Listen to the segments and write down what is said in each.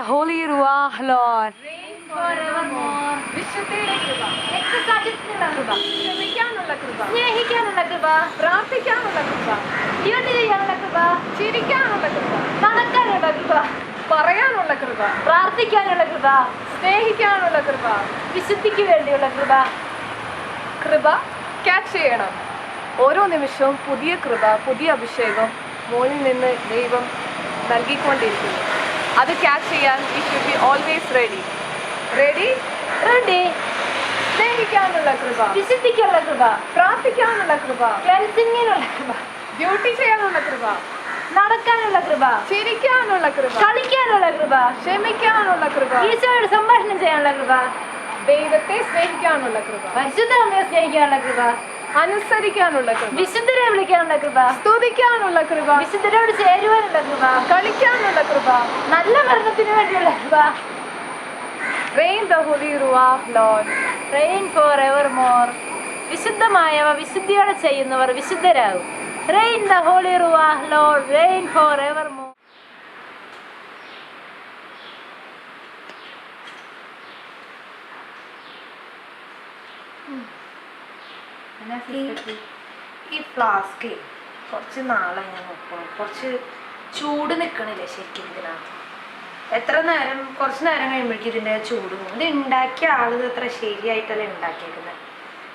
the Holy Ruach, Lord. പറയാനുള്ള കൃപ പ്രാർത്ഥിക്കാനുള്ള കൃപ സ്നേഹിക്കാനുള്ള കൃപ വിശുദ്ധിക്ക് വേണ്ടിയുള്ള കൃപ. കൃപ ക്യാച്ച് ചെയ്യണം. ഓരോ നിമിഷവും പുതിയ കൃപ പുതിയ അഭിഷേകം മുകളിൽ നിന്ന് ദൈവം നൽകിക്കൊണ്ടിരിക്കുന്നു. അത് ക്യാച്ച് ചെയ്യാൻ we should be always ready ready ready സ്നേഹിക്കാനുള്ള കൃപ. വിശുദ്ധിക്കാനുള്ള കൃപ. പ്രാർത്ഥിക്കാനുള്ള കൃപ. ക്ലൻസിങ്ങിനുള്ള കൃപ. ഡ്യൂട്ടി ചെയ്യാനുള്ള കൃപ. നടക്കാനുള്ള കൃപ. ചിരിക്കാനുള്ള കൃപ. കളിക്കാനുള്ള കൃപ. ക്ഷമിക്കാനുള്ള കൃപ. ഈശോയോട് സംഭാഷണം ചെയ്യാനുള്ള കൃപ. ദൈവത്തെ സ്നേഹിക്കാനുള്ള കൃപ. പരിശുദ്ധ അമ്മയെ സ്നേഹിക്കാനുള്ള കൃപ. അനുസരിക്കാനുള്ള കൃപ. വിശുദ്ധരെ വിളിക്കാനുള്ള കൃപ. സ്തുതിക്കാനുള്ള കൃപ. വിശുദ്ധരോട് ചേരുവാനുള്ള കൃപ. കളിക്കാനുള്ള കൃപ. നല്ല മരണത്തിന് വേണ്ടിയുള്ള കൃപ. Rain the Holy Ruach, Lord. Rain for ever more വിശുദ്ധമായവ വിശുദ്ധിയോടെ ചെയ്യുന്നവർ വിശുദ്ധരാകും. Rain the Holy Ruach Lord rain for ever more ഈ ഫ്ലാസ്ക് കുറച്ച് നാളെ ഞാൻ നോക്കണം കുറച്ച് ചൂട് നിൽക്കണില്ലേ ശരിക്കും ഇതിനകത്ത്. എത്ര നേരം കുറച്ച് നേരം കഴിയുമ്പോഴേക്കും ഇതിന്റെ ചൂട് പോകും. ഇത് ഉണ്ടാക്കിയ ആളിത് അത്ര ശരിയായിട്ടല്ല ഉണ്ടാക്കിയേക്കുന്നത്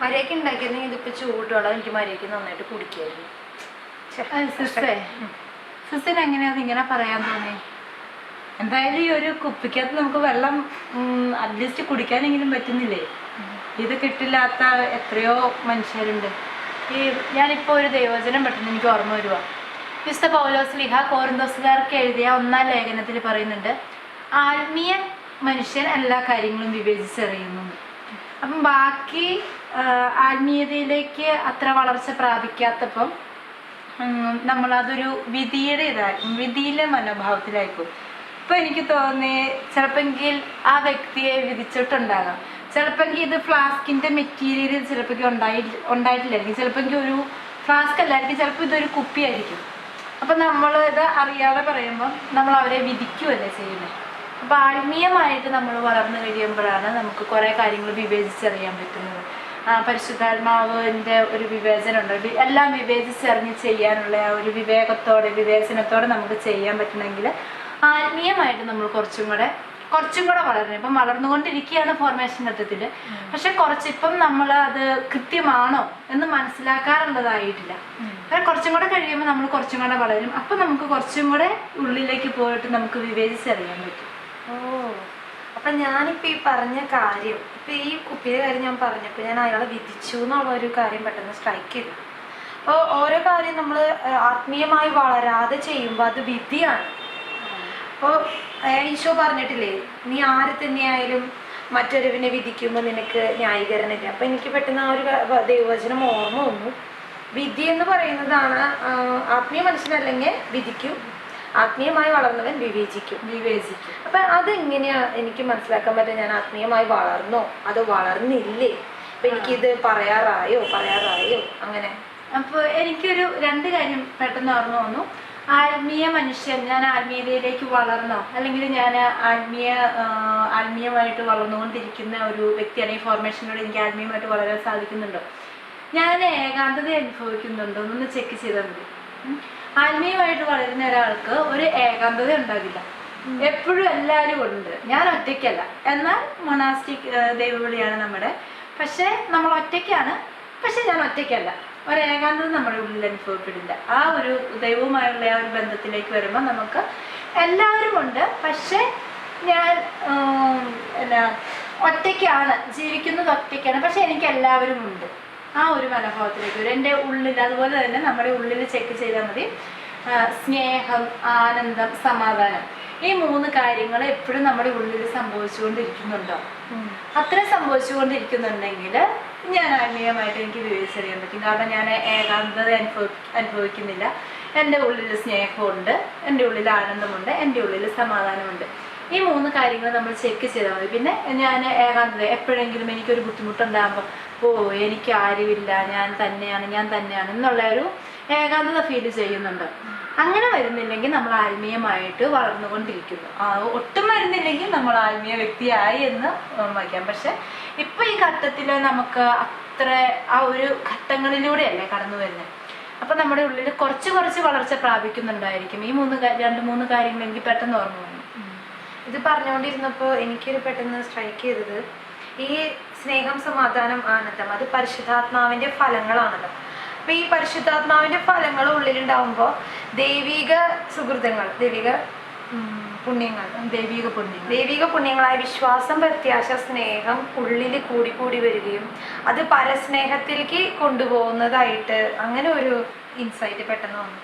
മര്യാദയ്ക്ക് ഉണ്ടാക്കിയിരുന്നെങ്കിൽ ഇതിപ്പോൾ ചൂടുള്ള എനിക്ക് മര്യാദയ്ക്ക് നന്നായിട്ട് കുടിക്കായിരുന്നു. സിസ്റ്റർ സിസ്റ്റേ. സിസ്റ്റർ എങ്ങനെയാ ഇങ്ങനെ പറയാൻ തോന്നി എന്തായാലും ഈ ഒരു കുപ്പിക്കകത്ത് നമുക്ക് വെള്ളം അറ്റ്ലീസ്റ്റ് കുടിക്കാനെങ്കിലും പറ്റുന്നില്ലേ? ഇത് കിട്ടില്ലാത്ത എത്രയോ മനുഷ്യരുണ്ട്. ഈ ഞാനിപ്പോൾ ഒരു ദൈവചനം പെട്ടെന്ന് എനിക്ക് ഓർമ്മ വരുക വിശുദ്ധ പൗലോസ് ലിഹ കോറിന്തോസുകാർക്ക് എഴുതിയ ഒന്നാം ലേഖനത്തിൽ പറയുന്നുണ്ട് ആത്മീയ മനുഷ്യൻ എല്ലാ കാര്യങ്ങളും വിവേചിച്ചറിയുന്നു. അപ്പം ബാക്കി ആത്മീയതയിലേക്ക് അത്ര വളർച്ച പ്രാപിക്കാത്തപ്പം നമ്മളതൊരു വിധിയുടെ ഇതായി വിധിയിലെ മനോഭാവത്തിലായിപ്പോയി ഇപ്പൊ എനിക്ക് തോന്നി ചിലപ്പെങ്കിൽ ആ വ്യക്തിയെ വിധിച്ചിട്ടുണ്ടാകാം. ചിലപ്പെങ്കിൽ ഇത് ഫ്ലാസ്കിന്റെ മെറ്റീരിയൽ ചിലപ്പോൾ ഉണ്ടായി ഉണ്ടായിട്ടില്ലായിരിക്കും. ചിലപ്പെങ്കിൽ ഒരു ഫ്ലാസ്ക് അല്ലായിരിക്കും. ചിലപ്പോൾ ഇതൊരു കുപ്പിയായിരിക്കും. അപ്പൊ നമ്മൾ ഇത് അറിയാതെ പറയുമ്പോൾ നമ്മൾ അവരെ വിധിക്കുമല്ലേ ചെയ്യുന്നത് അപ്പൊ ആത്മീയമായിട്ട് നമ്മൾ വളർന്നു കഴിയുമ്പോഴാണ് നമുക്ക് കുറെ കാര്യങ്ങൾ വിവേചിച്ചറിയാൻ പറ്റുന്നത്. ആ പരിശുദ്ധാത്മാവിന്റെ ഒരു വിവേചനമുണ്ട്. എല്ലാം വിവേചിച്ചറിഞ്ഞ് ചെയ്യാനുള്ള ആ ഒരു വിവേകത്തോടെ വിവേചനത്തോടെ നമുക്ക് ചെയ്യാൻ പറ്റണമെങ്കിൽ ആത്മീയമായിട്ട് നമ്മൾ കുറച്ചും കൂടെ കുറച്ചും കൂടെ വളരണം. ഇപ്പം വളർന്നുകൊണ്ടിരിക്കുകയാണ് ഫോർമേഷൻ ഘട്ടത്തിൽ. പക്ഷെ കുറച്ചിപ്പം നമ്മൾ അത് കൃത്യമാണോ എന്ന് മനസ്സിലാക്കാറുള്ളതായിട്ടില്ല. കാരണം കുറച്ചും കൂടെ കഴിയുമ്പോൾ നമ്മൾ കുറച്ചും കൂടെ വളരും. അപ്പം നമുക്ക് കുറച്ചും കൂടെ ഉള്ളിലേക്ക് പോയിട്ട് നമുക്ക് വിവേചിച്ചറിയാൻ പറ്റും. ഓ അപ്പൊ ഞാനിപ്പോ ഈ പറഞ്ഞ കാര്യം ഇപ്പൊ ഈ കുപ്പിയുടെ കാര്യം ഞാൻ പറഞ്ഞപ്പോ ഞാൻ അയാളെ വിധിച്ചു എന്നുള്ള ഒരു കാര്യം പെട്ടെന്ന് സ്ട്രൈക്ക് ചെയ്തു. അപ്പോൾ ഓരോ കാര്യം നമ്മൾ ആത്മീയമായി വളരാതെ ചെയ്യുമ്പോൾ അത് വിധിയാണ്. അപ്പോൾ ഈശോ പറഞ്ഞിട്ടില്ലേ നീ ആര് തന്നെയായാലും മറ്റൊരുവിനെ വിധിക്കുമ്പോൾ നിനക്ക് ന്യായീകരണമില്ല. അപ്പം എനിക്ക് പെട്ടെന്ന് ആ ഒരു ദൈവവചനം ഓർമ്മ വന്നു. വിധി എന്ന് പറയുന്നതാണ് ആത്മീയ മനുഷ്യനല്ലെങ്കിൽ വിധിക്കും ആത്മീയമായി വളർന്നവൻ വിവേചിക്കും. വിവേചിക്കും. അപ്പൊ അതെങ്ങനെയാ എനിക്ക് മനസ്സിലാക്കാൻ പറ്റുക ഞാൻ ആത്മീയമായി വളർന്നോ? അതോ വളർന്നില്ലേ? അപ്പൊ എനിക്കിത് പറയാറായോ? പറയാറായോ? അങ്ങനെ. അപ്പോൾ എനിക്കൊരു രണ്ട് കാര്യം പെട്ടെന്ന് ഓർമ്മ വന്നു. ആത്മീയ മനുഷ്യൻ ഞാൻ ആത്മീയതയിലേക്ക് വളർന്നോ? അല്ലെങ്കിൽ ഞാൻ ആത്മീയ ആത്മീയമായിട്ട് വളർന്നുകൊണ്ടിരിക്കുന്ന ഒരു വ്യക്തിയാണ് ഈ ഫോർമേഷനിലൂടെ എനിക്ക് ആത്മീയമായിട്ട് വളരാൻ സാധിക്കുന്നുണ്ടോ? ഞാൻ ഏകാന്തത അനുഭവിക്കുന്നുണ്ടോ? എന്നൊന്ന് ചെക്ക് ചെയ്താൽ മതി. ആത്മീയമായിട്ട് വളരുന്ന ഒരാൾക്ക് ഒരു ഏകാന്തത ഉണ്ടാകില്ല എപ്പോഴും എല്ലാവരും ഉണ്ട്. ഞാൻ ഒറ്റയ്ക്കല്ല. എന്നാൽ മൊണാസ്റ്റിക് ദൈവവിളിയാണ് നമ്മുടെ. പക്ഷേ നമ്മൾ ഒറ്റയ്ക്കാണ്. പക്ഷെ ഞാൻ ഒറ്റയ്ക്കല്ല. ഒരു ഏകാന്തത നമ്മുടെ ഉള്ളിൽ അനുഭവപ്പെടില്ല. ആ ഒരു ദൈവവുമായുള്ള ആ ഒരു ബന്ധത്തിലേക്ക് വരുമ്പോൾ നമുക്ക് എല്ലാവരും ഉണ്ട്. പക്ഷേ ഞാൻ എന്നാ ഒറ്റയ്ക്കാണ് ജീവിക്കുന്നത് ഒറ്റയ്ക്കാണ്. പക്ഷെ എനിക്ക് എല്ലാവരും ഉണ്ട്. ആ ഒരു മനോഭാവത്തിലേക്ക് വരും. എന്റെ ഉള്ളിൽ അതുപോലെ തന്നെ നമ്മുടെ ഉള്ളിൽ ചെക്ക് ചെയ്താൽ മതി. സ്നേഹം ആനന്ദം സമാധാനം. ഈ മൂന്ന് കാര്യങ്ങൾ എപ്പോഴും നമ്മുടെ ഉള്ളിൽ സംഭവിച്ചുകൊണ്ടിരിക്കുന്നുണ്ടോ? അത്ര സംഭവിച്ചുകൊണ്ടിരിക്കുന്നുണ്ടെങ്കിൽ ഞാൻ ആത്മീയമായിട്ട് എനിക്ക് വിവേചിച്ചറിയാൻ പറ്റും. കാരണം ഞാൻ ഏകാന്തത അനുഭവ അനുഭവിക്കുന്നില്ല. എന്റെ ഉള്ളിൽ സ്നേഹമുണ്ട് എന്റെ ഉള്ളിൽ ആനന്ദമുണ്ട് എന്റെ ഉള്ളിൽ സമാധാനമുണ്ട്. ഈ മൂന്ന് കാര്യങ്ങൾ നമ്മൾ ചെക്ക് ചെയ്താൽ മതി. പിന്നെ ഞാൻ ഏകാന്തത എപ്പോഴെങ്കിലും എനിക്കൊരു ബുദ്ധിമുട്ടുണ്ടാകുമ്പോൾ ഓ എനിക്ക് ആരുമില്ല ഞാൻ തന്നെയാണ് ഞാൻ തന്നെയാണ് എന്നുള്ള ഒരു ഏകാന്തത ഫീൽ ചെയ്യുന്നുണ്ട്. അങ്ങനെ വരുന്നില്ലെങ്കിൽ നമ്മൾ ആത്മീയമായിട്ട് വളർന്നുകൊണ്ടിരിക്കുന്നു. ഒട്ടും വരുന്നില്ലെങ്കിൽ നമ്മൾ ആത്മീയ വ്യക്തിയായി എന്ന് വയ്ക്കാം. പക്ഷെ ഇപ്പൊ ഈ ഘട്ടത്തിൽ നമുക്ക് അത്ര ആ ഒരു ഘട്ടങ്ങളിലൂടെയല്ലേ കടന്നു വരുന്നത് അപ്പൊ നമ്മുടെ ഉള്ളിൽ കുറച്ച് കുറച്ച് വളർച്ച പ്രാപിക്കുന്നുണ്ടായിരിക്കും. ഈ മൂന്ന് രണ്ട് മൂന്ന് കാര്യങ്ങൾ എനിക്ക് പെട്ടെന്ന് ഓർമ്മ വന്നു. ഇത് പറഞ്ഞുകൊണ്ടിരുന്നപ്പോൾ എനിക്കൊരു പെട്ടെന്ന് സ്ട്രൈക്ക് ചെയ്തത് ഈ സ്നേഹം സമാധാനം ആനന്ദം അത് പരിശുദ്ധാത്മാവിന്റെ ഫലങ്ങളാണല്ലോ. അപ്പൊ ഈ പരിശുദ്ധാത്മാവിന്റെ ഫലങ്ങൾ ഉള്ളിലുണ്ടാവുമ്പോൾ ദൈവിക സുഹൃതങ്ങൾ ദൈവിക പുണ്യങ്ങൾ ദൈവിക പുണ്യം ദൈവിക പുണ്യങ്ങളായ വിശ്വാസം പ്രത്യാശ സ്നേഹം ഉള്ളിൽ കൂടി കൂടി വരികയും അത് പരസ്നേഹത്തിലേക്ക് കൊണ്ടുപോകുന്നതായിട്ട് അങ്ങനെ ഒരു ഇൻസൈറ്റ് പെട്ടെന്ന് വന്നു.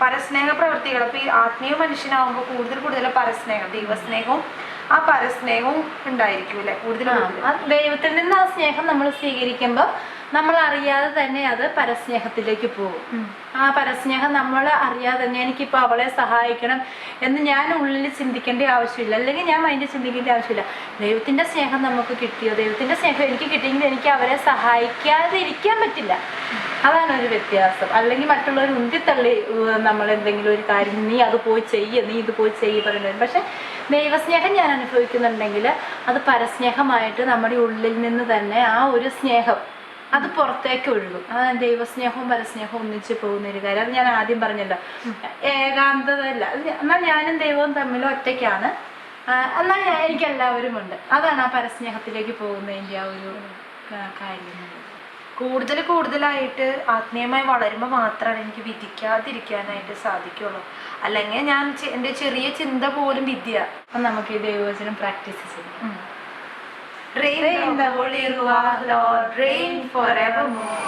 പരസ്നേഹ പ്രവൃത്തികൾ അപ്പൊ ഈ ആത്മീയ മനുഷ്യനാവുമ്പോൾ കൂടുതൽ കൂടുതൽ പരസ്നേഹം ദൈവസ്നേഹവും ആ പരസ്നേഹവും ഉണ്ടായിരിക്കും അല്ലെ? കൂടുതൽ ആ, ദൈവത്തിൽ നിന്ന് ആ സ്നേഹം നമ്മൾ സ്വീകരിക്കുമ്പോൾ നമ്മൾ അറിയാതെ തന്നെ അത് പരസ്നേഹത്തിലേക്ക് പോകും. ആ പരസ്നേഹം നമ്മൾ അറിയാതെ തന്നെ എനിക്കിപ്പോൾ അവളെ സഹായിക്കണം എന്ന് ഞാൻ ഉള്ളിൽ ചിന്തിക്കേണ്ട ആവശ്യമില്ല. അല്ലെങ്കിൽ ഞാൻ മൈൻഡിൽ ചിന്തിക്കേണ്ട ആവശ്യമില്ല. ദൈവത്തിന്റെ സ്നേഹം നമുക്ക് കിട്ടിയോ? ദൈവത്തിന്റെ സ്നേഹം എനിക്ക് കിട്ടിയെങ്കിൽ എനിക്ക് അവരെ സഹായിക്കാതെ ഇരിക്കാൻ പറ്റില്ല. അതാണ് ഒരു വ്യത്യാസം. അല്ലെങ്കിൽ മറ്റുള്ളവർ ഉന്തിത്തള്ളി നമ്മൾ എന്തെങ്കിലും ഒരു കാര്യം നീ അത് പോയി ചെയ്യ നീ ഇത് പോയി ചെയ്യ് പറയുന്നത് പക്ഷെ ദൈവസ്നേഹം ഞാൻ അനുഭവിക്കുന്നുണ്ടെങ്കിൽ അത് പരസ്നേഹമായിട്ട് നമ്മുടെ ഉള്ളിൽ നിന്ന് തന്നെ ആ ഒരു സ്നേഹം അത് പുറത്തേക്ക് ഒഴുകും. അത് ദൈവസ്നേഹവും പരസ്നേഹവും ഒന്നിച്ച് പോകുന്ന ഒരു കാര്യം. അത് ഞാൻ ആദ്യം പറഞ്ഞല്ലോ. ഏകാന്തത അല്ല എന്നാൽ ഞാനും ദൈവവും തമ്മിൽ ഒറ്റയ്ക്കാണ്. എന്നാൽ ഞാൻ എനിക്ക് എല്ലാവരും ഉണ്ട്. അതാണ് ആ പരസ്നേഹത്തിലേക്ക് പോകുന്നതിന്റെ ആ ഒരു കാര്യം. കൂടുതൽ കൂടുതലായിട്ട് ആത്മീയമായി വളരുമ്പോൾ മാത്രമാണ് എനിക്ക് വിധിക്കാതിരിക്കാനായിട്ട് സാധിക്കുള്ളൂ. അല്ലെങ്കിൽ ഞാൻ എന്റെ ചെറിയ ചിന്ത പോലും വിദ്യ. അപ്പം നമുക്ക് ഈ ദൈവവചനം പ്രാക്ടീസ് ചെയ്യാം. Rain, the holy Ruach, Lord, rain forevermore.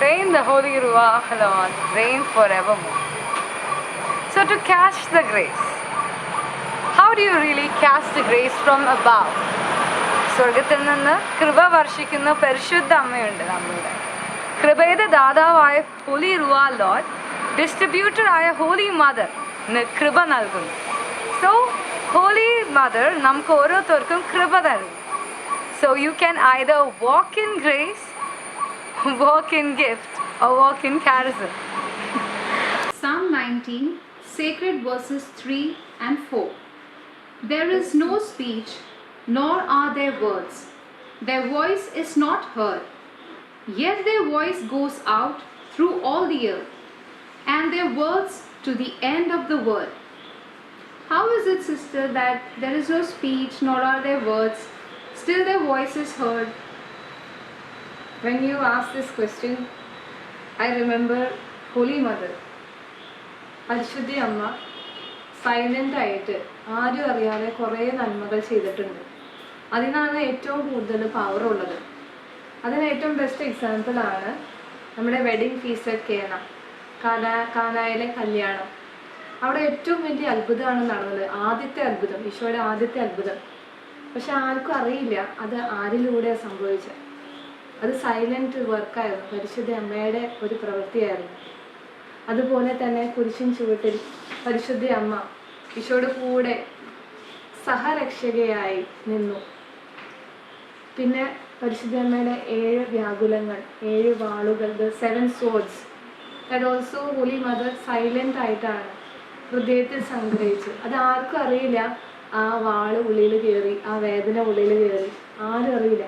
Rain the Holy Ruach, Lord, rain forevermore. So, to catch the grace, how do you really cast the grace from above? സ്വർഗത്തിൽ നിന്ന് കൃപ വർഷിക്കുന്ന പരിശുദ്ധ അമ്മയുണ്ട് നമ്മളുടെ കൃപയുടെ ദാതാവായ ഹോലി റുവാ ലോഡ് ഡിസ്ട്രിബ്യൂട്ടറായ ഹോലി മദർ കൃപ നൽകുന്നു സോ ഹോലി മദർ നമുക്ക് ഓരോരുത്തർക്കും കൃപ നൽകും so you can either walk in grace walk in gift or walk in charism. Psalm 19, sacred verses 3 and 4. There is no speech, nor are there words. Their voice is not heard. Yet their voice goes out through all the earth, and their words to the end of the world. How is it, sister, that there is no speech, nor are there words, still their voice is heard? When you ask this question, I remember Holy Mother. പരിശുദ്ധി അമ്മ silent ആയിട്ട് ആരും അറിയാതെ കുറേ നന്മകൾ ചെയ്തിട്ടുണ്ട് അതിനാണ് ഏറ്റവും കൂടുതൽ പവർ ഉള്ളത് അതിന് ഏറ്റവും ബെസ്റ്റ് എക്സാമ്പിളാണ് നമ്മുടെ വെഡിങ് ഫീസ് കേന കാന കാനായിലെ കല്യാണം അവിടെ ഏറ്റവും വലിയ അത്ഭുതമാണ് നടന്നത്. ആദ്യത്തെ അത്ഭുതം ഈശോയുടെ ആദ്യത്തെ അത്ഭുതം. പക്ഷെ ആർക്കും അറിയില്ല അത് ആരിലൂടെ സംഭവിച്ചത്. അത് സൈലന്റ് വർക്കായിരുന്നു പരിശുദ്ധ അമ്മയുടെ ഒരു പ്രവൃത്തിയായിരുന്നു. അതുപോലെ തന്നെ കുരിശിൻ ചുവട്ടിൽ പരിശുദ്ധ അമ്മ ഈശോയുടെ കൂടെ സഹരക്ഷകയായി നിന്നു. പിന്നെ പരിശുദ്ധ അമ്മയുടെ ഏഴ് വ്യാകുലങ്ങൾ ഏഴ് വാളുകൾ the seven swords that also Holy Mother silent ആയിട്ടാണ് ഹൃദയത്തിൽ സംഗ്രഹിച്ചു. അത് ആർക്കും അറിയില്ല. ആ വാൾ ഉള്ളിൽ കയറി ആ വേദന ഉള്ളിൽ കയറി. ആരും അറിയില്ല.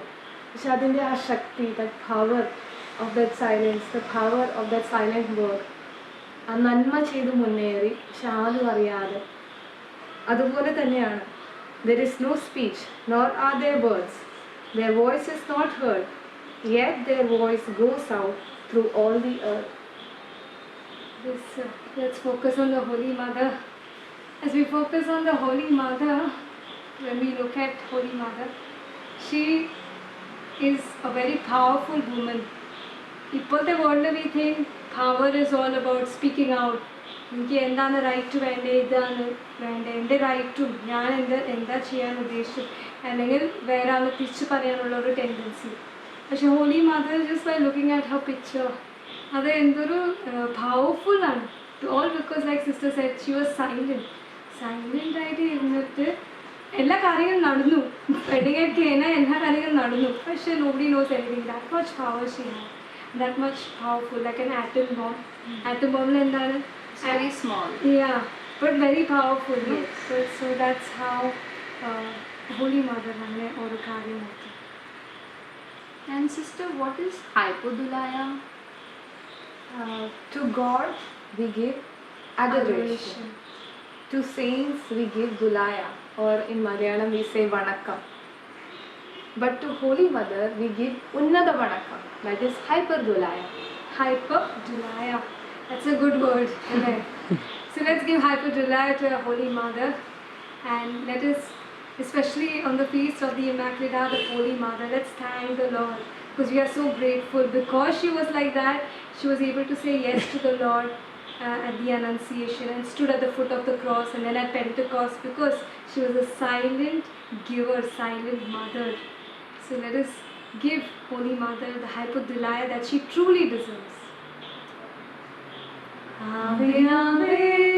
പക്ഷെ അതിന്റെ ആ ശക്തി the power of the silence the power of the silent work ആ നന്മ ചെയ്ത് മുന്നേറി. പക്ഷെ ആരും അറിയാതെ. അതുപോലെ തന്നെയാണ്. There is no speech nor are there words their voice is not heard yet their voice goes out through all the earth This, uh, let's focus on the Holy Mother. As we focus on the Holy Mother, when we look at Holy Mother, she is a very powerful woman. ഇപ്പോഴത്തെ വേൾഡിൽ we think power is all about speaking out എനിക്ക് എന്താണ് right വേണ്ടത് ഇതാണ് വേണ്ടത് എന്റെ റൈറ്റും ഞാൻ എന്ത് എന്താ ചെയ്യാൻ ഉദ്ദേശിച്ചു അല്ലെങ്കിൽ വേറെ ആൾ തിരിച്ചു പറയാനുള്ള ഒരു ടെൻഡൻസി പക്ഷെ Holy Mother just by looking at her picture അത് എന്തൊരു പവർഫുള്ളാണ് all because like sister said she was silent silent ആയിട്ട് ഇരുന്നിട്ട് എല്ലാ കാര്യങ്ങളും നടന്നു. വെഡിങ് ആയിട്ട് കഴിഞ്ഞാൽ എല്ലാ കാര്യങ്ങളും നടന്നു. പക്ഷേ nobody knows anything that much power ചെയ്യണം that much powerful like an atom bomb atom ബോമിൽ എന്താണ്? Yeah but very powerful so that's how Holy Mother അങ്ങനെ ഓരോ കാര്യം നോക്കി ആൻഡ് സിസ്റ്റർ വാട്ട് ഈസ് ഹൈപ്പോദുലായ Uh, to God we give adoration. To saints we give dulaya, or in Malayalam we say vanakkam. But to Holy Mother we give unnada vanakkam, that is hyper dulaya. Hyper Dulaya. That's a good word. so let's give Hyper Dulaya to our Holy Mother and let us, especially on the feast of the Immaculata, the Holy Mother, let's thank the Lord because we are so grateful because she was like that. She was able to say yes to the Lord uh, at the Annunciation and stood at the foot of the cross and then at Pentecost because she was a silent giver, silent mother. So let us give Holy Mother the Hypodulaya that she truly deserves. Ave, Ave.